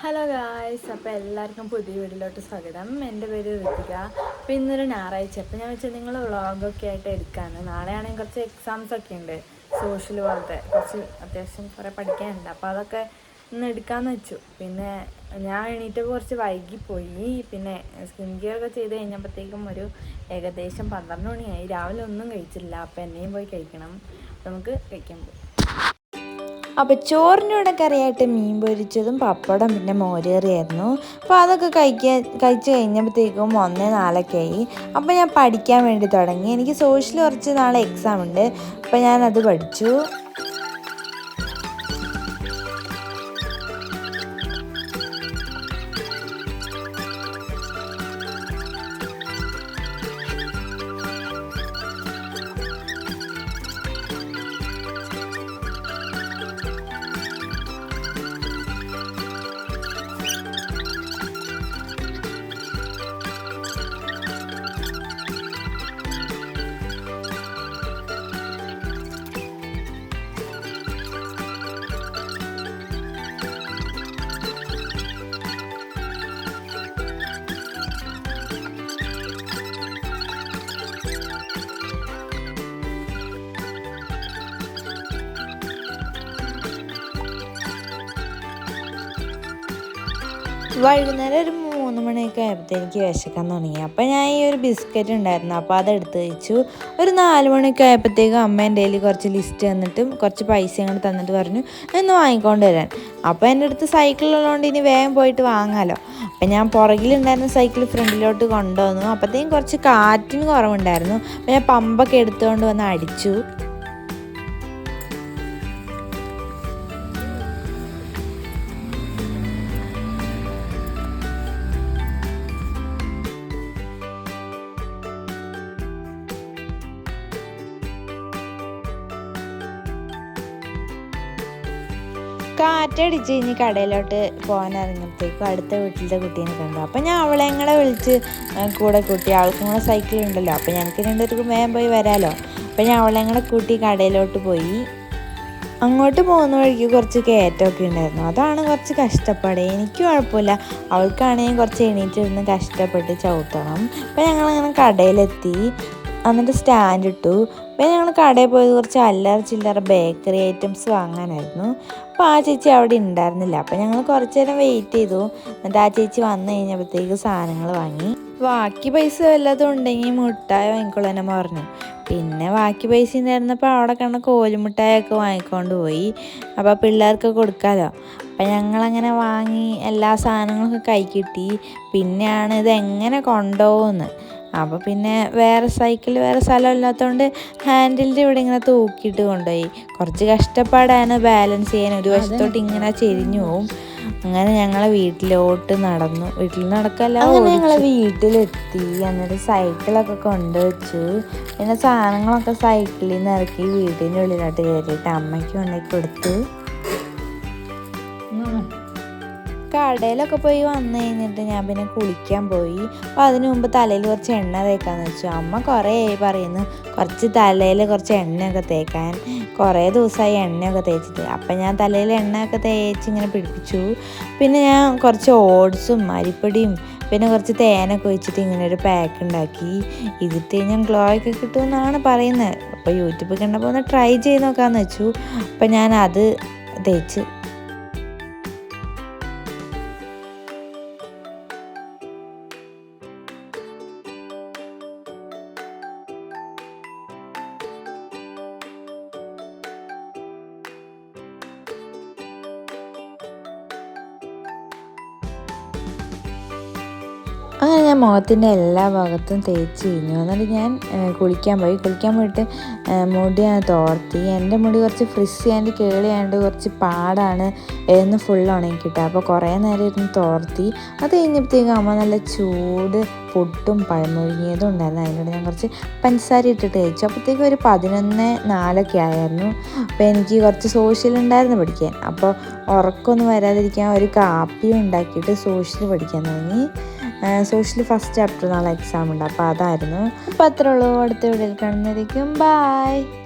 Hello guys അപ്പോൾ എല്ലാവർക്കും പുതിയ വീട്ടിലോട്ട് സ്വാഗതം. എന്റെ പേര് ഋതിക. അപ്പോൾ ഇന്നൊരു ഞായറാഴ്ച. അപ്പോൾ ഞാൻ വെച്ചാൽ നിങ്ങൾ വ്ളോഗൊക്കെ ആയിട്ട് എടുക്കാണ് നാളെ ആണെങ്കിൽ കുറച്ച് എക്സാംസ് ഒക്കെ ഉണ്ട്. സോഷ്യൽ പോലത്തെ. കുറച്ച് അത്യാവശ്യം കുറേ പഠിക്കാനുണ്ട്. അപ്പോൾ അതൊക്കെ ഇന്ന് എടുക്കാമെന്ന് വെച്ചു. പിന്നെ ഞാൻ എണീറ്റപ്പോൾ കുറച്ച് വൈകിപ്പോയി. പിന്നെ സ്കിൻ കെയർ ഒക്കെ ചെയ്ത് കഴിഞ്ഞപ്പോഴത്തേക്കും ഒരു ഏകദേശം പന്ത്രണ്ട് മണിയായി. രാവിലെ ഒന്നും കഴിച്ചില്ല. അപ്പോൾ എന്നെയും പോയി കഴിക്കണം. നമുക്ക് കഴിക്കാൻ പോകും അപ്പോൾ ചോറിന്റെ കറിയായിട്ട് മീൻ പൊരിച്ചതും പപ്പടം പിന്നെ മോരേറിയായിരുന്നു അപ്പോൾ അതൊക്കെ കഴിക്കാൻ കഴിച്ച് കഴിഞ്ഞപ്പോഴത്തേക്കും ഒന്നേ നാലൊക്കെ ആയി അപ്പോൾ ഞാൻ പഠിക്കാൻ വേണ്ടി തുടങ്ങി. എനിക്ക് സോഷ്യൽ കുറച്ച് നാളെ എക്സാം ഉണ്ട്. അപ്പോൾ ഞാനത് പഠിച്ചു. വൈകുന്നേരം ഒരു മൂന്ന് മണിയൊക്കെ ആയപ്പോഴത്തെ എനിക്ക് വിശക്കാൻ തുടങ്ങി. അപ്പോൾ ഞാൻ ഈ ഒരു ബിസ്ക്കറ്റ് ഉണ്ടായിരുന്നു. അപ്പോൾ അതെടുത്ത് വെച്ചു. ഒരു നാല് മണിയൊക്കെ ആയപ്പോഴത്തേക്കും അമ്മ എന്റെ കയ്യിൽ കുറച്ച് ലിസ്റ്റ് തന്നിട്ടും കുറച്ച് പൈസ അങ്ങോട്ട് തന്നിട്ട് പറഞ്ഞു ഇന്ന് വാങ്ങിക്കൊണ്ട് വരാൻ. അപ്പോൾ എന്റെ അടുത്ത് സൈക്കിൾ ഉള്ളതുകൊണ്ട് ഇനി വേഗം പോയിട്ട് വാങ്ങാമല്ലോ അപ്പം ഞാൻ പുറകിലുണ്ടായിരുന്ന സൈക്കിൾ ഫ്രണ്ടിലോട്ട് കൊണ്ടുവന്നു. അപ്പോഴത്തേക്കും കുറച്ച് കാറ്റിന് കുറവുണ്ടായിരുന്നു. അപ്പോൾ ഞാൻ പമ്പൊക്കെ എടുത്തുകൊണ്ട് വന്ന് അടിച്ചു. കാറ്റടിച്ച് കഴിഞ്ഞ് കടയിലോട്ട് പോകാൻ ഇറങ്ങിയപ്പോഴേക്കും അടുത്ത വീട്ടിലത്തെ കുട്ടീനെ കണ്ടു. അപ്പം ഞാൻ അവളെ ഞങ്ങളെ വിളിച്ച് കൂടെ കൂട്ടി. അവൾക്കും കൂടെ സൈക്കിൾ ഉണ്ടല്ലോ. അപ്പം ഞങ്ങൾക്ക് രണ്ടുപേർക്കും വേഗം പോയി വരാമല്ലോ അപ്പം ഞാൻ അവളെ ഞങ്ങളെ കൂട്ടി കടയിലോട്ട് പോയി. അങ്ങോട്ട് പോകുന്ന വഴിക്ക് കുറച്ച് കയറ്റമൊക്കെ ഉണ്ടായിരുന്നു. അതാണ് കുറച്ച് കഷ്ടപ്പാട്. എനിക്ക് കുഴപ്പമില്ല. അവൾക്കാണെങ്കിൽ കുറച്ച് എണീറ്റിരുന്ന് കഷ്ടപ്പെട്ട് ചവിട്ടണം. അപ്പം ഞങ്ങളങ്ങനെ കടയിലെത്തി. എന്നിട്ട് സ്റ്റാൻഡ് ഇട്ടു. പിന്നെ ഞങ്ങൾ കടയിൽ പോയത് കുറച്ച് അല്ലറ ചില്ലറ ബേക്കറി ഐറ്റംസ് വാങ്ങാനായിരുന്നു. അപ്പോൾ ആ ചേച്ചി അവിടെ ഉണ്ടായിരുന്നില്ല അപ്പോൾ ഞങ്ങൾ കുറച്ച് നേരം വെയിറ്റ് ചെയ്തു. എന്നിട്ട് ആ ചേച്ചി വന്നു കഴിഞ്ഞപ്പോഴത്തേക്ക് സാധനങ്ങൾ വാങ്ങി. ബാക്കി പൈസ വല്ലതും ഉണ്ടെങ്കിൽ മുട്ടായി വാങ്ങിക്കൊള്ളാനെ പറഞ്ഞു. പിന്നെ ബാക്കി പൈസ ഉണ്ടായിരുന്നപ്പോൾ അവിടെ കണ്ട കോലുമുട്ടായൊക്കെ വാങ്ങിക്കൊണ്ട് പോയി. അപ്പോൾ പിള്ളേർക്ക് കൊടുക്കാമല്ലോ അപ്പം ഞങ്ങളങ്ങനെ വാങ്ങി എല്ലാ സാധനങ്ങളൊക്കെ കൈ കിട്ടി. പിന്നെയാണ് ഇത് എങ്ങനെ കൊണ്ടുപോകുന്നത്? അപ്പോൾ പിന്നെ വേറെ സൈക്കിൾ വേറെ സ്ഥലം ഇല്ലാത്തതുകൊണ്ട് ഹാൻഡിലിന്റെ ഇവിടെ ഇങ്ങനെ തൂക്കിയിട്ട് കൊണ്ടുപോയി. കുറച്ച് കഷ്ടപ്പാടാണ് ബാലൻസ് ചെയ്യാൻ. ഒരു വശത്തോട്ട് ഇങ്ങനെ ചെരിഞ്ഞു പോവും. അങ്ങനെ ഞങ്ങളെ വീട്ടിലോട്ട് നടന്നു. വീട്ടിൽ നടക്കല്ല അങ്ങനെ ഞങ്ങളെ വീട്ടിലെത്തി. എന്നിട്ട് സൈക്കിളൊക്കെ കൊണ്ടുവച്ചു. പിന്നെ സാധനങ്ങളൊക്കെ സൈക്കിളിൽ നിന്ന് ഇറക്കി വീടിന്റെ ഉള്ളിലോട്ട് കയറിയിട്ട് അമ്മയ്ക്ക് കൊണ്ടുപോയി കൊടുത്തു കടയിലൊക്കെ പോയി വന്നു കഴിഞ്ഞിട്ട് ഞാൻ പിന്നെ കുളിക്കാൻ പോയി. അപ്പോൾ അതിന് മുമ്പ് തലയിൽ കുറച്ച് എണ്ണ തേക്കാന്ന് വെച്ചു. അമ്മ കുറേ പറയുന്നു കുറച്ച് തലയിൽ കുറച്ച് എണ്ണയൊക്കെ തേക്കാൻ. കുറേ ദിവസമായി എണ്ണയൊക്കെ തേച്ചിട്ട്. അപ്പം ഞാൻ തലയിൽ എണ്ണയൊക്കെ തേച്ച് ഇങ്ങനെ പിടിപ്പിച്ചു. പിന്നെ ഞാൻ കുറച്ച് ഓട്സും അരിപ്പൊടിയും പിന്നെ കുറച്ച് തേനൊക്കെ ഒഴിച്ചിട്ട് ഇങ്ങനെ ഒരു പാക്ക് ഉണ്ടാക്കി. ഇതിട്ട് കഴിഞ്ഞാൽ ഗ്ലോ ഒക്കെ കിട്ടുമെന്നാണ് പറയുന്നത്. അപ്പോൾ യൂട്യൂബിൽ കണ്ടപ്പോൾ ഒന്ന് ട്രൈ ചെയ്ത് നോക്കാമെന്ന് വെച്ചു. അപ്പം ഞാൻ അത് തേച്ച് അങ്ങനെ ഞാൻ മുഖത്തിന്റെ എല്ലാ ഭാഗത്തും തേച്ച് കഴിഞ്ഞു. എന്നിട്ട് ഞാൻ കുളിക്കാൻ പോയി. കുളിക്കാൻ പോയിട്ട് മുടി ഞാൻ തോർത്തി. എന്റെ മുടി കുറച്ച് ഫ്രിസ് ആൻഡ് കേളിയാണ്ട് കുറച്ച് പാടാണ് എന്ന് ഫുൾ ഉണങ്ങി കിട്ടുക അപ്പോൾ കുറേ നേരം ഇരുന്ന് തോർത്തി. അത് കഴിഞ്ഞപ്പോഴത്തേക്കും അമ്മ നല്ല ചൂട് പൊട്ടും പഴമൊഴുങ്ങിയതും ഉണ്ടായിരുന്നു. അതിനോട് ഞാൻ കുറച്ച് പഞ്ചസാര ഇട്ടിട്ട് കഴിച്ചു അപ്പോഴത്തേക്കും ഒരു പതിനൊന്ന് നാലൊക്കെ ആയിരുന്നു. അപ്പോൾ എനിക്ക് കുറച്ച് സോഷ്യൽ ഉണ്ടായിരുന്നു പഠിക്കാൻ. അപ്പോൾ ഉറക്കമൊന്നും വരാതിരിക്കാൻ ഒരു കാപ്പിയും ഉണ്ടാക്കിയിട്ട് സോഷ്യൽ പഠിക്കാൻ തുടങ്ങി. സോഷ്യൽ ഫസ്റ്റ് ചാപ്റ്റർ നാളെ എക്സാം ഉണ്ട്. അപ്പോൾ അതായിരുന്നു. അപ്പോൾ അത്രേ ഉള്ളൂ. അടുത്ത വീഡിയോയിൽ കാണുന്നതായിരിക്കും. ബായ്